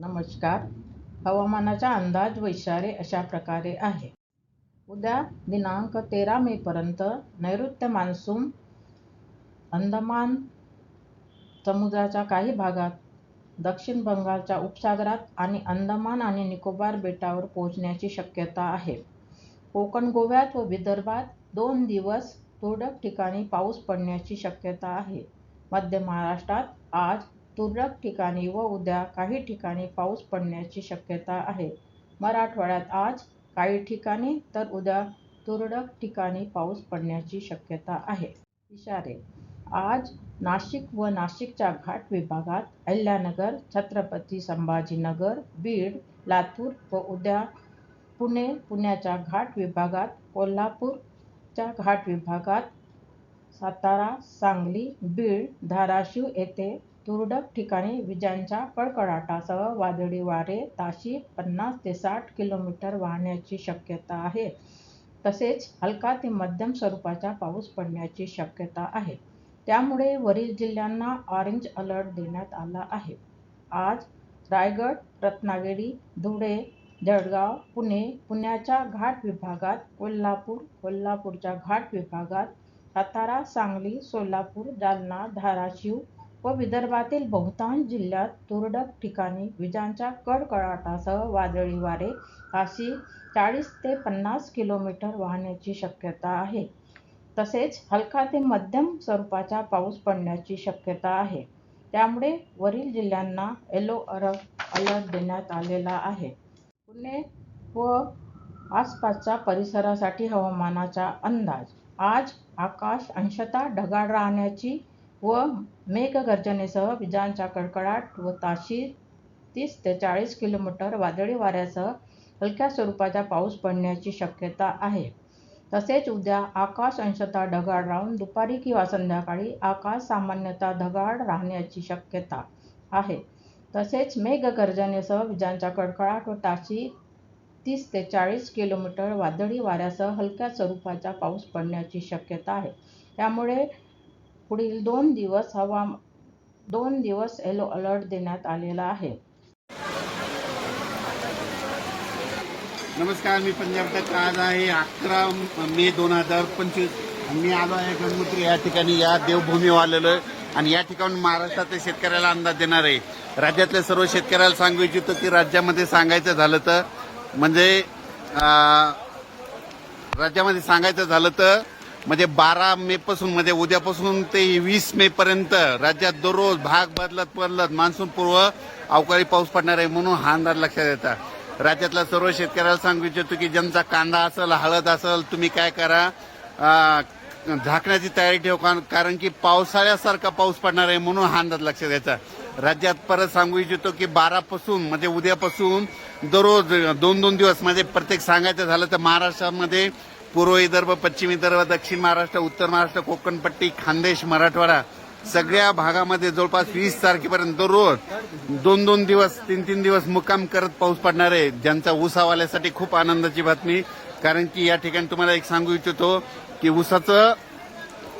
नमस्कार. हवामानाचा अंदाज वैशारे अशा प्रकारे आहे. उद्या दिनांक तेरा मेपर्यंत नैऋत्य मान्सून अंदमान समुद्राच्या काही भागात दक्षिण बंगालच्या उपसागरात आणि अंदमान आणि निकोबार बेटावर पोहोचण्याची शक्यता आहे. कोकण गोव्यात व विदर्भात दोन दिवस तुरळक ठिकाणी पाऊस पडण्याची शक्यता आहे. मध्य महाराष्ट्रात आज तुरळक ठिकाणी व उद्या काही ठिकाणी पाऊस पडण्याची शक्यता आहे. मराठवाड्यात आज काही ठिकाणी तर उद्या तुरळक ठिकाणी पाऊस पडण्याची शक्यता आहे. इशारे. आज नाशिक व नाशिकच्या घाट विभागात अहिल्यानगर छत्रपती संभाजीनगर बीड लातूर व उद्या पुणे पुण्याच्या घाट विभागात कोल्हापूरच्या घाट विभागात सातारा सांगली बीड धाराशिव येथे तुरळक ठिकाणी विजांच्या कडकडाटासह वादळी वारे ताशी पन्नास ते साठ किलोमीटर वाहण्याची शक्यता आहे. तसेच हलका ते मध्यम स्वरूपाचा पाऊस पडण्याची शक्यता आहे. त्यामुळे वरील जिल्ह्यांना ऑरेंज अलर्ट देण्यात आला आहे. आज रायगड रत्नागिरी धुळे जळगाव पुणे पुण्याच्या घाट विभागात कोल्हापूर कोल्हापूरच्या घाट विभागात सातारा सांगली सोलापूर जालना धाराशिव व विदर्भातील बहुतांश जिल्ह्यात तुरळक ठिकाणी विजांच्या कडकडाटासह वादळी वारे ताशी चाळीस ते पन्नास किलोमीटर वाहण्याची शक्यता आहे. तसेच हलका ते मध्यम स्वरूपाचा पाऊस पडण्याची शक्यता आहे. त्यामुळे वरील जिल्ह्यांना येलो अलर्ट देण्यात आलेला आहे. पुणे व आसपासच्या परिसरासाठी हवामानाचा अंदाज. आज आकाश अंशतः ढगाळ राहण्याची व मेघगर्जनेसह विजांचा कडकडाट व ताशी तीस ते चाळीस किलोमीटर वादळी वाऱ्यासह हलक्या स्वरूपाचा पाऊस पडण्याची शक्यता आहे. तसेच उद्या आकाश अंशतः ढगाळ राहून दुपारी किंवा संध्याकाळी आकाश सामान्यतः ढगाळ राहण्याची शक्यता आहे. तसेच मेघगर्जनेसह विजांचा कडकडाट व ताशी तीस ते चाळीस किलोमीटर वादळी वाऱ्यासह हलक्या स्वरूपाचा पाऊस पडण्याची शक्यता आहे. त्यामुळे पुढील दोन दिवस हवा दोन दिवस येलो अलर्ट देण्यात आलेला आहे. नमस्कार मी पंजाब तक आज आहे अकरा मे दोन हजार पंचवीस. मी आलो आहे गंगोत्री या ठिकाणी या देवभूमीवर आलेलो आहे आणि या ठिकाणी महाराष्ट्रातल्या शेतकऱ्याला अंदाज देणार आहे. राज्यातल्या सर्व शेतकऱ्याला सांगू इच्छितो की राज्यामध्ये सांगायचं झालं तर म्हणजे राज्यामध्ये सांगायचं झालं तर म्हणजे बारा मे पासून म्हणजे उद्यापासून ते वीस मे पर्यंत राज्यात दररोज भाग बदलत बदलत मान्सून पूर्व अवकाळी पाऊस पडणार आहे म्हणून हा अंदाज लक्षात येतात राज्यातल्या सर्व शेतकऱ्याला सांगू इच्छितो की ज्यांचा कांदा असेल हळद असेल तुम्ही काय करा झाकण्याची तयारी ठेव कारण- कारण की पावसाळ्यासारखा पाऊस पडणार आहे म्हणून हा अंदाज लक्षात घ्यायचा राज्यात परत सांगू इच्छितो की बारापासून म्हणजे उद्यापासून दररोज दोन दोन दिवस म्हणजे प्रत्येक सांगायचं झालं तर महाराष्ट्रामध्ये पूर्व विदर्भ पश्चिम विदर्भ दक्षिण महाराष्ट्र उत्तर महाराष्ट्र कोकणपट्टी खानदेश मराठवाडा सगळ्या भागामध्ये जवळपास वीस तारखेपर्यंत दररोज दोन दोन दिवस तीन तीन दिवस मुक्काम करत पाऊस पडणार आहे. ज्यांचा उसावाल्यासाठी खूप आनंदाची बातमी. कारण की या ठिकाणी तुम्हाला एक सांगू इच्छितो की ऊसाचं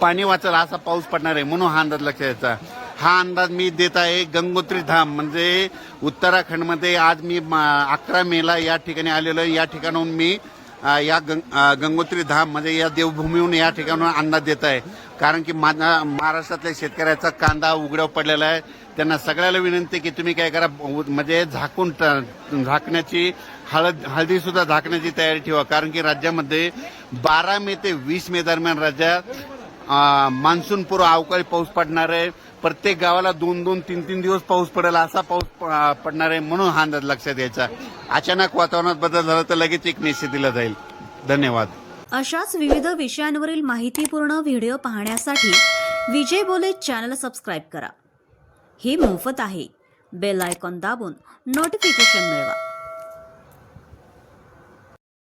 पाणी वाचल असा पाऊस पडणार आहे म्हणून हा अंदाज लक्षात यायचा हा अंदाज मी देत आहे गंगोत्री धाम. म्हणजे उत्तराखंडमध्ये आज मी अकरा मेला या ठिकाणी आलेलो आहे. या ठिकाणाहून मी या गंग गंगोत्री धाम म्हणजे या देवभूमीहून या ठिकाणून अंदाज देत आहे. कारण की माझा महाराष्ट्रातल्या शेतकऱ्याचा कांदा उघड्या पडलेला आहे. त्यांना सगळ्याला विनंती की तुम्ही काय करा म्हणजे झाकून ट- झाकण्याची हळद हळदीसुद्धा झाकण्याची तयारी ठेवा. कारण की राज्यामध्ये बारा मे ते वीस मे दरम्यान राज्यात अ, मान्सून पूर्व अवकाळी पाऊस पडणार आहे. प्रत्येक गावाला दोन दोन तीन तीन दिवस पाऊस पडेल असा पाऊस प- पडणार आहे म्हणून हा अंदाज लक्षात यायचा. अचानक वातावरणात बदल झाला तर लगेच एक निश्चित दिला जाईल. धन्यवाद. अशाच विविध विषयांवरील माहितीपूर्ण व्हिडिओ पाहण्यासाठी विजय बोले चॅनल सबस्क्राईब करा. हे मोफत आहे. बेल आयकॉन दाबून नोटिफिकेशन मिळवा.